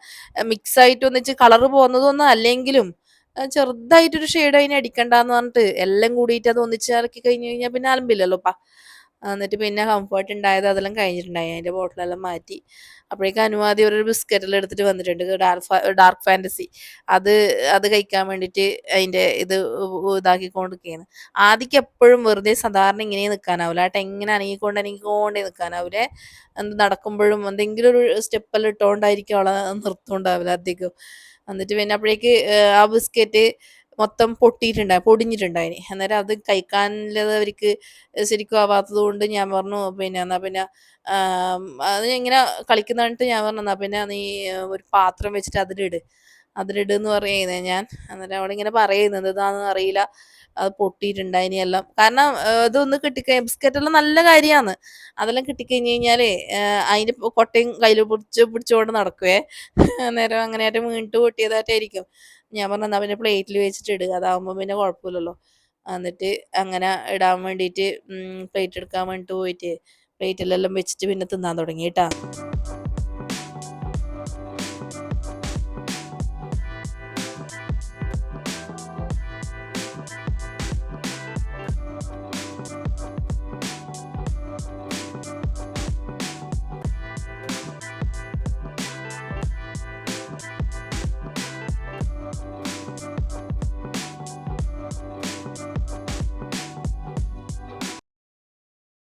മിക്സ് ആയിട്ട് ഒന്നിച്ച് കളർ പോകുന്നതൊന്നും അല്ലെങ്കിലും ചെറുതായിട്ടൊരു ഷെയ്ഡ് അതിനെ അടിക്കണ്ടെന്ന് പറഞ്ഞിട്ട് എല്ലാം കൂടിയിട്ട് അത് ഒന്നിച്ച് ഇറക്കി കഴിഞ്ഞ് കഴിഞ്ഞാൽ പിന്നെ അലമ്പില്ലല്ലോ പ എന്നിട്ട് പിന്നെ കംഫർട്ട് ഉണ്ടായത് അതെല്ലാം കഴിഞ്ഞിട്ടുണ്ടായി. അതിന്റെ ബോട്ടിലെല്ലാം മാറ്റി. അപ്പോഴേക്കും അനുവാദി ഒരു ബിസ്ക്കറ്റെല്ലാം എടുത്തിട്ട് വന്നിട്ടുണ്ട്. ഡാർക്ക് ഡാർക്ക് ഫാന്റസി അത് അത് കഴിക്കാൻ വേണ്ടിയിട്ട് അതിന്റെ ഇത് ഇതാക്കിക്കൊണ്ടിരിക്കുകയാണ് ആദ്യക്ക് എപ്പോഴും വെറുതെ സാധാരണ ഇങ്ങനെ നിൽക്കാനാവില്ല ആട്ടെ എങ്ങനെ അനങ്ങിക്കൊണ്ട് അനങ്ങിക്കൊണ്ടേ നിൽക്കാനാവില്ല എന്ത് നടക്കുമ്പോഴും എന്തെങ്കിലും ഒരു സ്റ്റെപ്പെല്ലാം ഇട്ടുകൊണ്ടായിരിക്കും അവളെ നിർത്തുണ്ടാവില്ല അധികം എന്നിട്ട് പിന്നെ അപ്പോഴേക്ക് ആ ബിസ്ക്കറ്റ് മൊത്തം പൊട്ടിയിട്ടുണ്ടായി പൊടിഞ്ഞിട്ടുണ്ടായിന്. അന്നേരം അത് കഴിക്കാനുള്ളത് അവർക്ക് ശരിക്കും ആവാത്തത് കൊണ്ട് ഞാൻ പറഞ്ഞു പിന്നെ എന്നാ പിന്നെ അത് ഇങ്ങനെ കളിക്കുന്ന കണ്ടിട്ട് ഞാൻ പറഞ്ഞു എന്നാ പിന്നെ നീ ഒരു പാത്രം വെച്ചിട്ട് അതിലിട്. അതിലിടുന്ന് പറയുന്നത് ഞാൻ. അന്നേരം അവളിങ്ങനെ പറയുന്നത് ഇതാണെന്ന് അറിയില്ല. അത് പൊട്ടിയിട്ടുണ്ടായിനി എല്ലാം കാരണം ഇതൊന്ന് കിട്ടിക്കഴിഞ്ഞ ബിസ്ക്കറ്റെല്ലാം നല്ല കാര്യമാണ്. അതെല്ലാം കിട്ടിക്കഴിഞ്ഞ് കഴിഞ്ഞാലേ അതിന്റെ കൊട്ടയും കയ്യിൽ പിടിച്ച് പിടിച്ചുകൊണ്ട് നടക്കുവേ. നേരം അങ്ങനെയായിട്ട് വീണ്ടും പൊട്ടിയതായിട്ടായിരിക്കും. ഞാൻ പറഞ്ഞു എന്നാ പിന്നെ പ്ലേറ്റിൽ വെച്ചിട്ട് ഇടുക. അതാവുമ്പോൾ പിന്നെ കുഴപ്പമില്ലല്ലോ. എന്നിട്ട് അങ്ങനെ ഇടാൻ വേണ്ടിയിട്ട് പ്ലേറ്റ് എടുക്കാൻ വേണ്ടിയിട്ട് പോയിട്ട് പ്ലേറ്റിലെല്ലാം വെച്ചിട്ട് പിന്നെ തിന്നാൻ തുടങ്ങി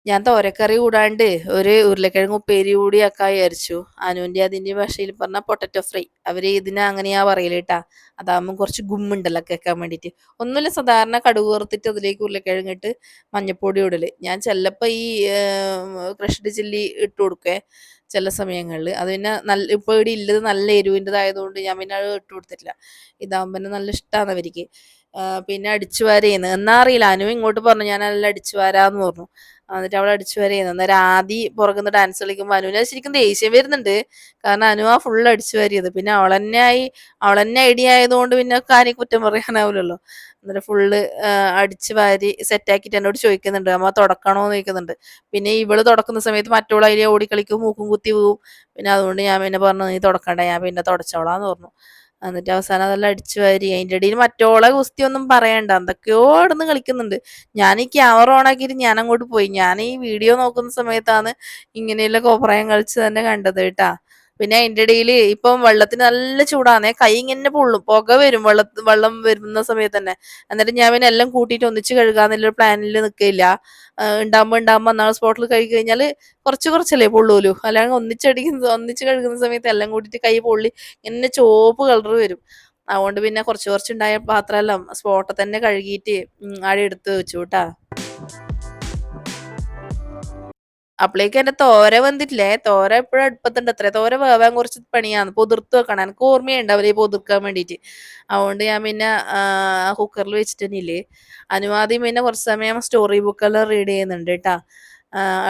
ഞാൻ തോരക്കറി കൂടാണ്ട് ഒരു ഉരുളക്കിഴങ്ങ് ഉപ്പേരി കൂടി ആക്കാൻ വിചാരിച്ചു. അനുവിന്റെ അതിന്റെ ഭാഷയിൽ പറഞ്ഞ പൊട്ടറ്റോ ഫ്രൈ അവർ ഇതിനെ അങ്ങനെയാ പറയൽ കേട്ടാ അതാകുമ്പോൾ കുറച്ച് ഗുമ്മുണ്ടല്ലോ കേൾക്കാൻ വേണ്ടിയിട്ട് ഒന്നുമില്ല സാധാരണ കടുക് വറുത്തിട്ട് അതിലേക്ക് ഉരുളക്കിഴങ്ങ് ഇട്ട് മഞ്ഞപ്പൊടി ഇടൽ. ഞാൻ ചിലപ്പോൾ ഈ ക്രഷ്ഡ് ചില്ലി ഇട്ട് കൊടുക്കേ ചില സമയങ്ങളിൽ അത് പിന്നെ നല്ല ഇപ്പോൾ ഇവിടെ ഇല്ലത് നല്ല എരിവിന്റെതായതുകൊണ്ട് ഞാൻ പിന്നെ അത് ഇട്ട് കൊടുത്തിട്ടില്ല. ഇതാകുമ്പോൾ പിന്നെ നല്ല ഇഷ്ടമാണ് അവർക്ക്. പിന്നെ അടിച്ചു വാരേന്ന് എന്നാ അറിയില്ല. അനു ഇങ്ങോട്ട് പറഞ്ഞു ഞാൻ നല്ല അടിച്ചു വാരാന്ന് പറഞ്ഞു. എന്നിട്ട് അവിടെ അടിച്ചു വാരിയെന്ന് അന്നേരം ആദി പുറകുന്ന ഡാൻസ് കളിക്കുമ്പോൾ അനുവിന് ശരിക്കും ദേഷ്യം വരുന്നുണ്ട്. കാരണം അനു ആ ഫുൾ അടിച്ചു വരിയത് പിന്നെ അവളെന്നെ ആയി അവളെന്നെ ഐഡിയ ആയതുകൊണ്ട് പിന്നെ കാര്യം കുറ്റം പറയാനാവില്ലല്ലോ. എന്നിട്ട് ഫുള്ള് അടിച്ചു വാരി സെറ്റാക്കിയിട്ട് എന്നോട് ചോദിക്കുന്നുണ്ട്. അമ്മ തുടക്കണോന്ന് ചോദിക്കുന്നുണ്ട്. പിന്നെ ഇവൾ തുടക്കുന്ന സമയത്ത് മറ്റുള്ള അതിലെ ഓടിക്കളിക്കും മൂക്കും കുത്തി പോവും. പിന്നെ അതുകൊണ്ട് ഞാൻ പിന്നെ പറഞ്ഞു നീ തുടക്കണ്ട. ഞാൻ പിന്നെ തുടച്ചോളാന്ന് പറഞ്ഞു. എന്നിട്ട് അവസാനം അതെല്ലാം അടിച്ചു വാരി അതിന്റെ ഇടയിൽ മറ്റോളെ ഗുസ്തി ഒന്നും പറയണ്ട. എന്തൊക്കെയോ ഇടന്ന് കളിക്കുന്നുണ്ട്. ഞാൻ ഈ ക്യാമറ ഓൺ ആക്കിയിട്ട് ഞാൻ അങ്ങോട്ട് പോയി. ഞാൻ ഈ വീഡിയോ നോക്കുന്ന സമയത്താണ് ഇങ്ങനെയുള്ള കോപ്രായം കളിച്ച് തന്നെ കണ്ടത് കേട്ടാ. പിന്നെ അതിന്റെ ഇടയിൽ ഇപ്പം വെള്ളത്തിന് നല്ല ചൂടാണേ കൈ ഇങ്ങനെ പൊള്ളും പുക വരും വെള്ള വെള്ളം വരുന്ന സമയത്ത് തന്നെ. എന്നിട്ട് ഞാൻ പിന്നെ എല്ലാം കൂട്ടിയിട്ട് ഒന്നിച്ച് കഴുകാന്നുള്ളൊരു പ്ലാനിൽ നിൽക്കില്ല ഉണ്ടാകുമ്പോൾ ഉണ്ടാകുമ്പോൾ അന്നാൾ സ്പോട്ടിൽ കഴുകി കഴിഞ്ഞാൽ കുറച്ച് കുറച്ചല്ലേ പൊള്ളൂലോ. അല്ലാണ്ട് ഒന്നിച്ചടിക്കുന്ന ഒന്നിച്ച് കഴുകുന്ന സമയത്ത് എല്ലാം കൂട്ടിയിട്ട് കൈ പൊള്ളി ഇങ്ങനെ ചോപ്പ് കളർ വരും. അതുകൊണ്ട് പിന്നെ കുറച്ച് കുറച്ചുണ്ടായ പാത്രമെല്ലാം സ്പോട്ടിൽ തന്നെ കഴുകിയിട്ട് ആടെ എടുത്ത് വെച്ചു കേട്ടാ അപ്പളേക്ക് എന്റെ തോര വന്നിട്ടില്ലേ? തോര എപ്പോഴും അടുപ്പത്തുണ്ട്. അത്ര തോര വേവാൻ കുറച്ച് പണിയാണ്. പൊതിർത്ത് വെക്കണം. എനിക്ക് ഓർമ്മയുണ്ട് അവരെ പൊതിർക്കാൻ വേണ്ടിയിട്ട് അതുകൊണ്ട് ഞാൻ പിന്നെ കുക്കറിൽ വെച്ചിട്ടില്ല അനുവാദി പിന്നെ കുറച്ച് സമയം സ്റ്റോറി ബുക്കെല്ലാം റീഡ് ചെയ്യുന്നുണ്ട് കേട്ടാ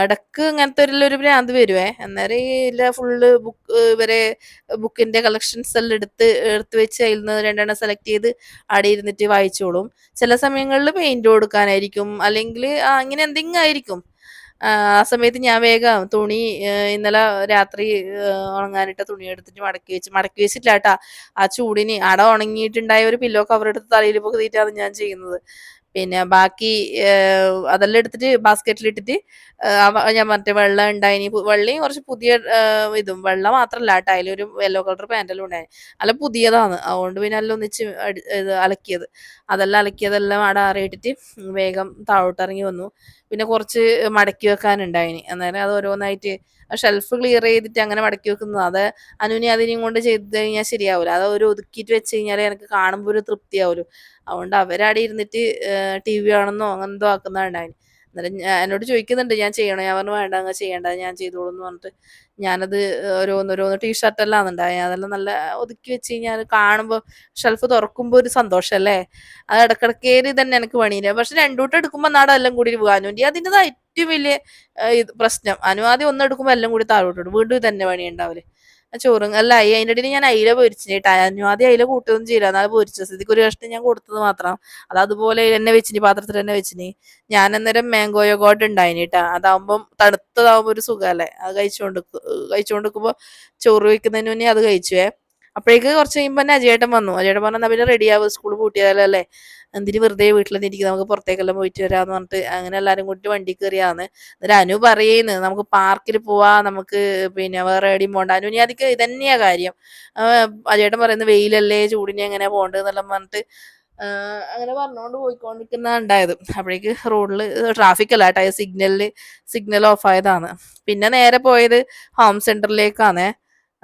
ഇടയ്ക്ക് ഇങ്ങനത്തെ ഒരു ഭ്രാന്ത് വരുവേ. അന്നേരം ഈ ഇല്ല ഫുള്ള് ബുക്ക് ഇവരെ ബുക്കിന്റെ കളക്ഷൻസ് എല്ലാം എടുത്ത് എടുത്ത് വെച്ച് അതിൽ നിന്ന് രണ്ടെണ്ണം സെലക്ട് ചെയ്ത് അവിടെ ഇരുന്നിട്ട് വായിച്ചോളും. ചില സമയങ്ങളിൽ പെയിന്റ് കൊടുക്കാനായിരിക്കും. അല്ലെങ്കിൽ അങ്ങനെ എന്തെങ്കിലും ആയിരിക്കും. ആ സമയത്ത് ഞാൻ വേഗം തുണി ഇന്നലെ രാത്രി ഉണങ്ങാനിട്ട തുണി എടുത്തിട്ട് മടക്കി വെച്ച് മടക്കി വെച്ചിട്ടില്ല കേട്ടാ ആ ചൂടിന് അട ഉണങ്ങിയിട്ടുണ്ടായ ഒരു പില്ലോ കവർ എടുത്ത് തലയിൽ പൊക്കത്തിയിട്ടാണ് ഞാൻ ചെയ്യുന്നത്. പിന്നെ ബാക്കി അതെല്ലാം എടുത്തിട്ട് ബാസ്ക്കറ്റിലിട്ടിട്ട് ഞാൻ മറ്റേ വെള്ളം ഉണ്ടായിനി വെള്ളയും കുറച്ച് പുതിയ ഇതും. വെള്ളം മാത്രമല്ല കേട്ടോ അതിലൊരു യെല്ലോ കളർ പാന്റെല്ലാം ഉണ്ടായി. അല്ല പുതിയതാണ്. അതുകൊണ്ട് പിന്നെ എല്ലാം ഒന്നിച്ച് അലക്കിയത്. അതെല്ലാം അലക്കിയതെല്ലാം അവിടെ അറിയിട്ടിട്ട് വേഗം താഴോട്ടിറങ്ങി വന്നു. പിന്നെ കുറച്ച് മടക്കി വെക്കാനുണ്ടായിനി. അന്നേരം അത് ഓരോന്നായിട്ട് ഷെൽഫ് ക്ലിയർ ചെയ്തിട്ട് അങ്ങനെ മടക്കി വെക്കുന്നത്. അത് അനുവിനെ അതിനെയും കൊണ്ട് ചെയ്ത് കഴിഞ്ഞാൽ ശരിയാവില്ല അത് ഒരു ഒതുക്കിയിട്ട് വെച്ച് കഴിഞ്ഞാൽ എനിക്ക് കാണുമ്പോൾ ഒരു തൃപ്തിയാവുമല്ലോ അതുകൊണ്ട് അവരവിടെ ഇരുന്നിട്ട് ടി വി ആണെന്നോ അങ്ങനെന്തോ ആക്കുന്നുണ്ടായിന് അന്നേരം എന്നോട് ചോദിക്കുന്നുണ്ട് ഞാൻ ചെയ്യണോ? ഞാൻ പറഞ്ഞു വേണ്ട അങ്ങ് ചെയ്യണ്ട ഞാൻ ചെയ്തോളൂ എന്ന് പറഞ്ഞിട്ട് ഞാനത് ഓരോന്ന് ഓരോന്ന് ടീഷർട്ടെല്ലാം ഉണ്ടായി അതെല്ലാം നല്ല ഒതുക്കി വെച്ച് കഴിഞ്ഞാൽ കാണുമ്പോൾ ഷെൽഫ് തുറക്കുമ്പോൾ ഒരു സന്തോഷമല്ലേ അത് ഇടക്കിടക്കേരി തന്നെ എനിക്ക് പണിയില്ല. പക്ഷെ രണ്ടൂട്ടം എടുക്കുമ്പോൾ നാടെ എല്ലാം കൂടി അനുവിന്റെ അതിന്റെതായ ഏറ്റവും വലിയ പ്രശ്നം. അനുവാദി ഒന്നെടുക്കുമ്പോൾ എല്ലാം കൂടി താഴോട്ടിടും വീണ്ടും തന്നെ പണി ഉണ്ടാവില്ലേ ചോറും അല്ല അതിന്റെ ഇടയിൽ ഞാൻ അയില പൊരിച്ചു കേട്ടോ ആദ്യം അയില കൂട്ടുകയൊന്നും ചെയ്യില്ല എന്നാൽ പൊരിച്ച സ്ഥിതിക്ക് ഒരു കഷ്ണം ഞാൻ കൊടുത്തത് മാത്രം. അത് അതുപോലെ എന്നെ വെച്ചിനി പാത്രത്തിൽ തന്നെ വെച്ചിനി. ഞാൻ അന്നേരം മാംഗോ യോഗോട്ട് ഉണ്ടായിനി കേട്ടാ അതാവുമ്പം തണുത്തതാവുമ്പോൾ ഒരു സുഖമല്ലേ അത് കഴിച്ചുകൊണ്ട് കഴിച്ചുകൊണ്ടിരിക്കുമ്പോൾ ചോറ് വയ്ക്കുന്നതിന് മുന്നേ അത് കഴിച്ചുവേ. അപ്പോഴേക്ക് കുറച്ച് കഴിയുമ്പോൾ തന്നെ അജയേട്ടൻ വന്നു. അജയേട്ടൻ പറഞ്ഞാൽ പിന്നെ റെഡി ആവും സ്കൂൾ പൂട്ടിയാലല്ലേ എന്തിന് വെറുതെ വീട്ടിൽ നിന്ന് ഇരിക്കും നമുക്ക് പുറത്തേക്കെല്ലാം പോയിട്ട് വരാന്ന് പറഞ്ഞിട്ട് അങ്ങനെ എല്ലാവരും കൂട്ടി വണ്ടി കയറിയാന്ന് എന്നിട്ട് അനു പറയുന്നു നമുക്ക് പാർക്കിൽ പോവാ നമുക്ക് പിന്നെ വേറെ എവിടെയും പോകണ്ട അനു ഇനി ഇത് ഇതന്നെയാ കാര്യം. അജയേട്ടൻ പറയുന്നത് വെയിലല്ലേ ചൂടിനെ എങ്ങനെ പോകണ്ടെന്നെല്ലാം പറഞ്ഞിട്ട് അങ്ങനെ പറഞ്ഞുകൊണ്ട് പോയിക്കൊണ്ടിരിക്കുന്ന ഉണ്ടായത്. അപ്പോഴേക്ക് റോഡിൽ ട്രാഫിക് അല്ല കേട്ടോ സിഗ്നലിൽ സിഗ്നൽ ഓഫ് ആയതാണ്. പിന്നെ നേരെ പോയത് ഹോം സെന്ററിലേക്കാണ്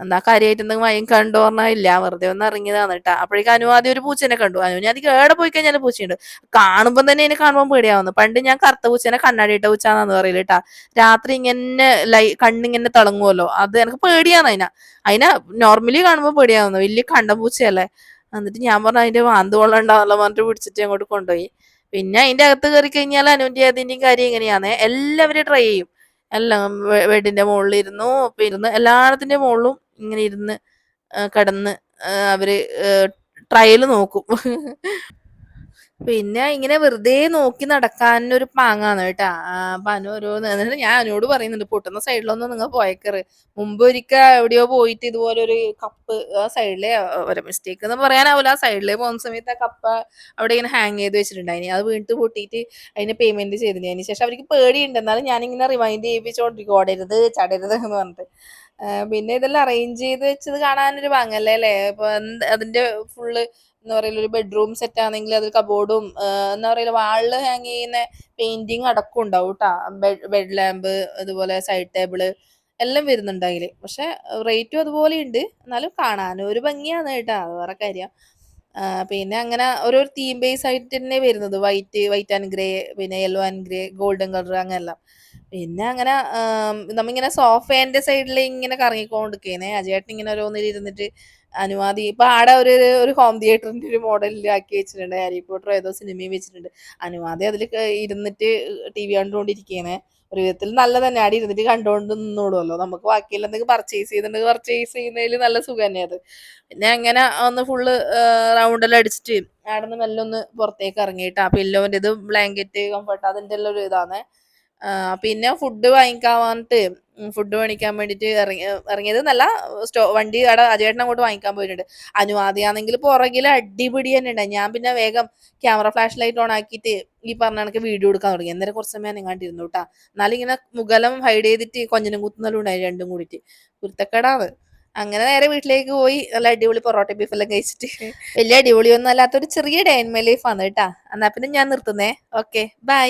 എന്നാ കാര്യമായിട്ട് എന്തെങ്കിലും മയം കണ്ടു പറഞ്ഞാൽ ഇല്ല വെറുതെ ഒന്ന് ഇറങ്ങിയതാണ് കേട്ടാ അപ്പോഴേക്കും അനുവാദി ഒരു പൂച്ചനെ കണ്ടു. അനുവിനെ അത് കേടെ പോയി കഴിഞ്ഞാൽ പൂച്ചയുണ്ട്. കാണുമ്പോൾ തന്നെ എന്നെ കാണുമ്പോൾ പേടിയാവുന്നു. പണ്ട് ഞാൻ കറുത്ത പൂച്ചനെ കണ്ണാടിയിട്ട പൂച്ചാന്നാന്ന് പറയില്ല കേട്ടാ രാത്രി ഇങ്ങനെ ലൈ കണ്ണിങ്ങനെ തിളങ്ങുമല്ലോ അത് എനിക്ക് പേടിയാണ് അതിനെ അതിനെ നോർമലി കാണുമ്പോൾ പേടിയാവുന്നു. വലിയ കണ്ട പൂച്ചയല്ലേ. എന്നിട്ട് ഞാൻ പറഞ്ഞു അതിന്റെ വാന്ത് കൊള്ളണ്ടാവല്ലോ പറഞ്ഞിട്ട് പിടിച്ചിട്ട് അങ്ങോട്ട് കൊണ്ടുപോയി. പിന്നെ അതിന്റെ അകത്ത് കയറി കഴിഞ്ഞാൽ അനുവിന്റെ അതിന്റെയും കാര്യം എങ്ങനെയാണ് എല്ലാവരും ട്രൈ ചെയ്യും. എല്ലാം ബെഡിന്റെ മുകളിലിരുന്നു ഇരുന്ന് എല്ലാത്തിന്റെ മുകളിലും ഇങ്ങനെ ഇരുന്ന് കടന്ന് അവർ ട്രയൽ നോക്കും. പിന്നെ ഇങ്ങനെ വെറുതെ നോക്കി നടക്കാനൊരു പാങ്ങാണ് കേട്ടാ. അപ്പൊ ഓരോന്ന് ഞാൻ അനുവോട് പറയുന്നുണ്ട് പൊട്ടുന്ന സൈഡിലൊന്നും നിങ്ങൾ പോയക്കറ്. മുമ്പ് ഒരിക്കൽ എവിടെയോ പോയിട്ട് ഇതുപോലെ ഒരു കപ്പ് ആ സൈഡിലെ ഒരു മിസ്റ്റേക്ക് എന്ന് പറയാനാവില്ല ആ സൈഡിലെ പോകുന്ന സമയത്ത് ആ കപ്പ അവിടെ ഇങ്ങനെ ഹാങ് ചെയ്ത് വെച്ചിട്ടുണ്ടായിനി അത് വീണ്ടും പൊട്ടിയിട്ട് അതിന് പേയ്മെന്റ് ചെയ്തിന്. അതിന് ശേഷം അവർക്ക് പേടിയുണ്ട്. എന്നാലും ഞാനിങ്ങനെ റിമൈൻഡ് ചെയ്യിപ്പിച്ചോണ്ടിരിക്കും. ഓടരുത് ചടരുത് എന്ന് പറഞ്ഞിട്ട്. പിന്നെ ഇതെല്ലാം അറേഞ്ച് ചെയ്ത് വെച്ചത് കാണാനൊരു ഭംഗല്ലേ അല്ലേ? ഇപ്പൊ അതിന്റെ ഫുള്ള് എന്താ പറയുക ഒരു ബെഡ്റൂം സെറ്റ് ആണെങ്കിൽ അതിൽ കബോർഡും എന്താ പറയുക വാളിൽ ഹാങ് ചെയ്യുന്ന പെയിന്റിങ് അടക്കം ഉണ്ടാവും കേട്ടാ ബെഡ് ലാമ്പ് അതുപോലെ സൈഡ് ടേബിൾ എല്ലാം വരുന്നുണ്ട് അതിൽ. പക്ഷെ റേറ്റും അതുപോലെ ഉണ്ട്. എന്നാലും കാണാനും ഒരു ഭംഗിയാണ് കേട്ടോ അത് വേറെ കാര്യം. പിന്നെ അങ്ങനെ ഓരോ തീം ബേസ് ആയിട്ട് തന്നെ വരുന്നത്. വൈറ്റ് വൈറ്റ് ആൻഡ് ഗ്രേ പിന്നെ yellow and grey golden colour അങ്ങനെല്ലാം പിന്നെ അങ്ങനെ നമ്മിങ്ങനെ സോഫേന്റെ സൈഡിൽ ഇങ്ങനെ കറങ്ങിക്കൊണ്ടിരിക്കുന്നേ അജയേട്ടൻ ഇങ്ങനെ ഓരോന്നിൽ ഇരുന്നിട്ട് അനുവാദി ഇപ്പൊ ആടെ ഒരു ഒരു ഹോം തിയേറ്ററിന്റെ ഒരു മോഡലിൽ ആക്കി വെച്ചിട്ടുണ്ട്. ഹാരി പോട്ടർ ഏതോ സിനിമയും വെച്ചിട്ടുണ്ട്. അനുവാദി അതിൽ ഇരുന്നിട്ട് ടി വി കണ്ടുകൊണ്ടിരിക്കുന്നേ ഒരു വിധത്തിൽ നല്ല തന്നെ ആടി ഇരുന്നിട്ട് കണ്ടുകൊണ്ട് നിന്നോളുമല്ലോ നമുക്ക് ബാക്കിയുള്ള എന്തെങ്കിലും പർച്ചേസ് ചെയ്യുന്നുണ്ടെങ്കിൽ പർച്ചേസ് ചെയ്യുന്നതിൽ നല്ല സുഖം തന്നെ അത്. പിന്നെ അങ്ങനെ ഒന്ന് ഫുള്ള് റൗണ്ടെല്ലാം അടിച്ചിട്ട് അവിടെ നിന്ന് മെല്ലെ ഒന്ന് പുറത്തേക്ക് ഇറങ്ങിയിട്ട് ആ പില്ലോന്റെ ഇത് ബ്ലാങ്കറ്റ് കംഫർട്ട് അതിന്റെ എല്ലാം ഒരു ഇതാണ് പിന്നെ ഫുഡ് വാങ്ങിക്കാൻ വന്നിട്ട് ഫുഡ് മേടിക്കാൻ വേണ്ടിയിട്ട് ഇറങ്ങി ഇറങ്ങിയത് നല്ല സ്റ്റോ വണ്ടി അവിടെ അജയേട്ടൻ അങ്ങോട്ട് വാങ്ങിക്കാൻ പോയിട്ടുണ്ട്. അനുവാദിയാണെങ്കിൽ പുറകിൽ അടിപിടി തന്നെ ഉണ്ടായി ഞാൻ പിന്നെ വേഗം ക്യാമറ ഫ്ലാഷ് ലൈറ്റ് ഓൺ ആക്കിയിട്ട് ഈ പറഞ്ഞ കണക്ക് വീഡിയോ എടുക്കാൻ തുടങ്ങി. അന്നേരം കുറച്ച് സമയം എങ്ങാണ്ടിരുന്നു കേട്ടാ. എന്നാലും ഇങ്ങനെ മുഖലം ഹൈഡ് ചെയ്തിട്ട് കൊഞ്ഞനും കുത്തുന്നലും ഉണ്ടായി രണ്ടും കൂടിയിട്ട്. കുരുത്തക്കേടാണ്. അങ്ങനെ നേരെ വീട്ടിലേക്ക് പോയി. നല്ല അടിപൊളി പൊറോട്ട ബീഫ് എല്ലാം കഴിച്ചിട്ട്. വലിയ അടിപൊളിയൊന്നും അല്ലാത്തൊരു ചെറിയ ഡേ ഇൻ മൈ ലൈഫ് കേട്ടാ. എന്നാ പിന്നെ ഞാൻ നിർത്തുന്നേ. Okay bye